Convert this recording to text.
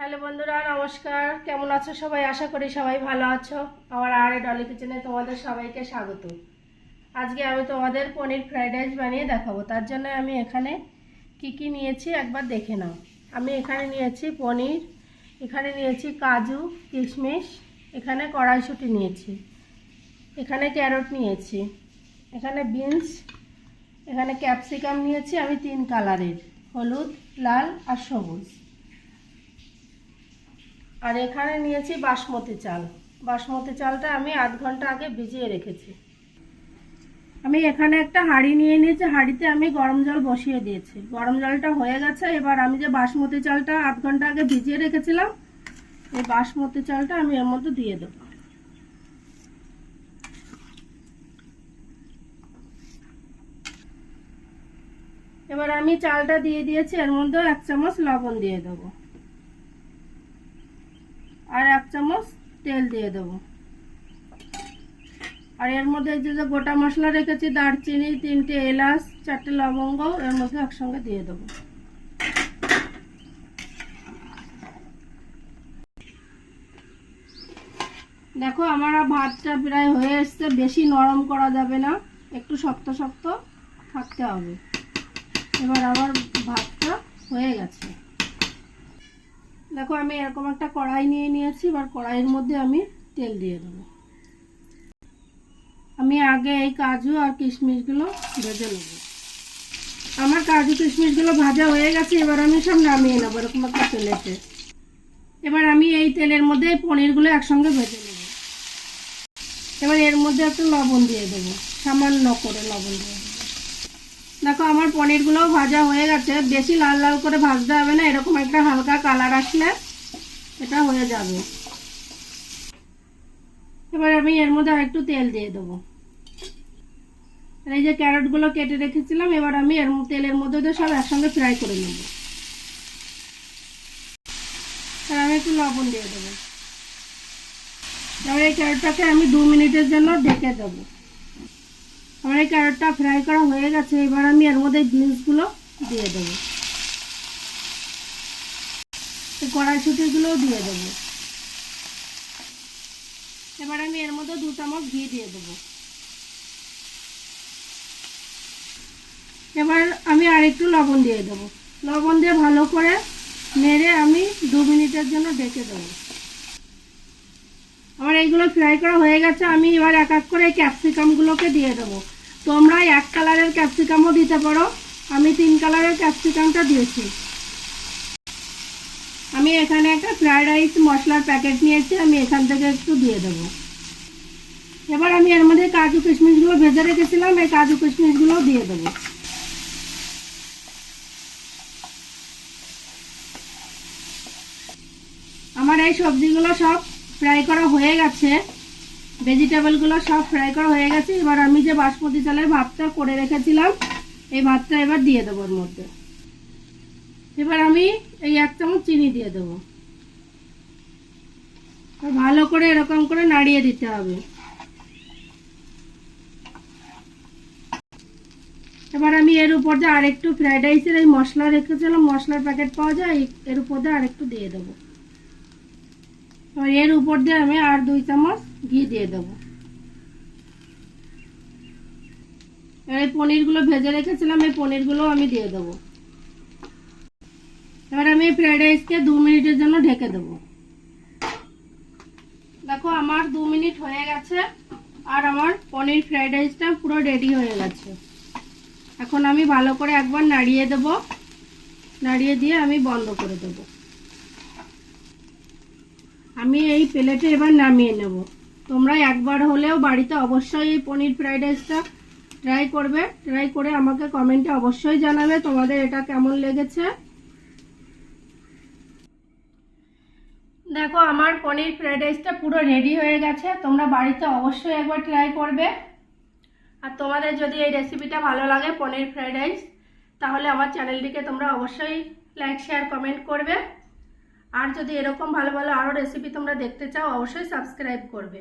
Hello বন্ধুরা, নমস্কার। কেমন আছো সবাই? আশা করি সবাই ভালো আছো। আমার আর এ ডলি কিচেনে তোমাদের সবাইকে স্বাগত। আজকে আমি তোমাদের পনির ফ্রাইড রাইস বানিয়ে দেখাবো। তার জন্য আমি এখানে কি কি নিয়েছি একবার দেখে নাও। আমি এখানে নিয়েছি পনির, এখানে নিয়েছি কাজু, কিশমিশ, এখানে কড়াইশুঁটি নিয়েছি, এখানে ক্যারট নিয়েছি, এখানে বিনস, এখানে ক্যাপসিকাম নিয়েছি। আমি তিন কালারের, হলুদ, লাল আর সবুজ। আর এখানে নিয়েছি বাসমতি চাল। বাসমতি চালটা আমি আধ ঘণ্টা আগে ভিজিয়ে রেখেছি। আমি এখানে একটা হাঁড়ি নিয়ে নিয়েছি, হাঁড়িতে আমি গরম জল বসিয়ে দিয়েছি। গরম জলটা হয়ে গেছে, এবার আমি যে বাসমতি চালটা আধ ঘণ্টা আগে ভিজিয়ে রেখেছিলাম, এই বাসমতি চালটা আমি এর মধ্যে দিয়ে দেবো। এবার আমি চালটা দিয়ে দিয়েছি, এর মধ্যে এক চামচ লবণ দিয়ে দেবো। আর এক চামচ তেল দিয়ে দেবো। আর এর মধ্যে যে যে গোটা মশলা রেখেছি, দারচিনি, তিনটে এলাচ, চারটে লবঙ্গ, এর মধ্যে একসঙ্গে দিয়ে দেবো। দেখো, আমার ভাতটা প্রায় হয়ে এসছে, বেশি নরম করা যাবে না, একটু শক্ত শক্ত থাকতে হবে। এবার আমার ভাতটা হয়ে গেছে। দেখো, আমি এরকম একটা কড়াই নিয়ে নিয়েছি, এবার কড়াইয়ের মধ্যে আমি তেল দিয়ে দেবো। আমি আগে এই কাজু আর কিশমিশগুলো ভেজে নেব। আমার কাজু কিশমিশগুলো ভাজা হয়ে গেছে, এবার আমি সব নামিয়ে নেব, এরকম একটা তেলেতে এবার আমি এই তেলের মধ্যে পনিরগুলো একসঙ্গে ভেজে নেব। এবার এর মধ্যে একটা লবণ দিয়ে দেবো, সামান্য করে লবণ দিয়ে দেবো। দেখো আমার পনিরগুলোও ভাজা হয়ে গেছে। বেশি লাল লাল করে ভাজতে হবে না, এরকম একটা হালকা কালার আসলে এটা হয়ে যাবে। এবার আমি এর মধ্যে আরেকটু তেল দিয়ে দেবো। এই যে ক্যারটগুলো কেটে রেখেছিলাম, এবার আমি এর তেলের মধ্যে সব একসঙ্গে ফ্রাই করে নেব। আর আমি একটু লবণ দিয়ে দেবো। এবার এই ক্যারটটাকে আমি দু মিনিটের জন্য ঢেকে দেবো। আমার এই ক্যারটটা ফ্রাই করা হয়ে গেছে, এবার আমি এর মধ্যে বিনসগুলো দিয়ে দেবো। কড়াইশুটিগুলোও দিয়ে দেবো। এবার আমি এর মধ্যে দু চামচ ঘি দিয়ে দেবো। এবার আমি আরেকটু লবণ দিয়ে দেবো। লবণ দিয়ে ভালো করে নেড়ে আমি দু মিনিটের জন্য ডেকে দেবো। আমার এইগুলো ফ্রাই করা হয়ে গেছে, আমি এবার এক এক করে ক্যাপসিকামগুলোকে দিয়ে দেবো। তোমরা এক কালারের ক্যাপসিকামও দিতে পারো। আমি তিন কালারের ক্যাপসিকামটা দিয়েছি। আমি এখানে একটা ফ্রাইড রাইস মশলার প্যাকেট নিয়েছি, আমি এখান থেকে একটু দিয়ে দেবো। এবার আমি এর মধ্যে কাজু কিশমিশগুলো ভেজে রেখেছিলাম, এই কাজু কিশমিশগুলো দিয়ে দেবো। আমার এই সবজিগুলো সব ফ্রাই করা হয়ে গেছে। ভেজিটেবলগুলো সব ফ্রাই করা হয়ে গেছে। এবার আমি যে বাসমতি চালের ভাতটা করে রেখেছিলাম, এই ভাতটা এবার দিয়ে দেবো ওর মধ্যে। এবার আমি এই এক চামচ চিনি দিয়ে দেবো। ভালো করে এরকম করে নাড়িয়ে দিতে হবে। এবার আমি এর উপর দিয়ে আরেকটু ফ্রাইড রাইসের এই মশলা রেখেছিলাম, মশলার প্যাকেট পাওয়া যায়, এর উপর দিয়ে আরেকটু দিয়ে দেবো। এবার এর উপর দিয়ে আমি আর দুই চামচ ঘি দিয়ে দেবো। এবার এই পনিরগুলো ভেজে রেখেছিলাম, এই পনিরগুলো আমি দিয়ে দেবো। এবার আমি ফ্রাইড রাইসকে দু মিনিটের জন্য ঢেকে দেবো। দেখো, আমার দু মিনিট হয়ে গেছে আর আমার পনির ফ্রাইড রাইসটা পুরো রেডি হয়ে গেছে। এখন আমি ভালো করে একবার নাড়িয়ে দেব। নাড়িয়ে দিয়ে আমি বন্ধ করে দেবো। আমি এই প্লেটে এবার নামিয়ে নেব। তোমরা একবার হলেও বাড়িতে অবশ্যই এই পনির ফ্রাইড রাইসটা ট্রাই করবে। ট্রাই করে আমাকে কমেন্টে অবশ্যই জানাবে তোমাদের এটা কেমন লেগেছে। দেখো, আমার পনির ফ্রাইড রাইসটা পুরো রেডি হয়ে গেছে। তোমরা বাড়িতে অবশ্যই একবার ট্রাই করবে। আর তোমাদের যদি এই রেসিপিটা ভালো লাগে, পনির ফ্রাইড রাইস, তাহলে আমার চ্যানেলটিকে তোমরা অবশ্যই লাইক শেয়ার কমেন্ট করবে। আর যদি এরকম ভালো ভালো আরও রেসিপি তোমরা দেখতে চাও অবশ্যই সাবস্ক্রাইব করবে।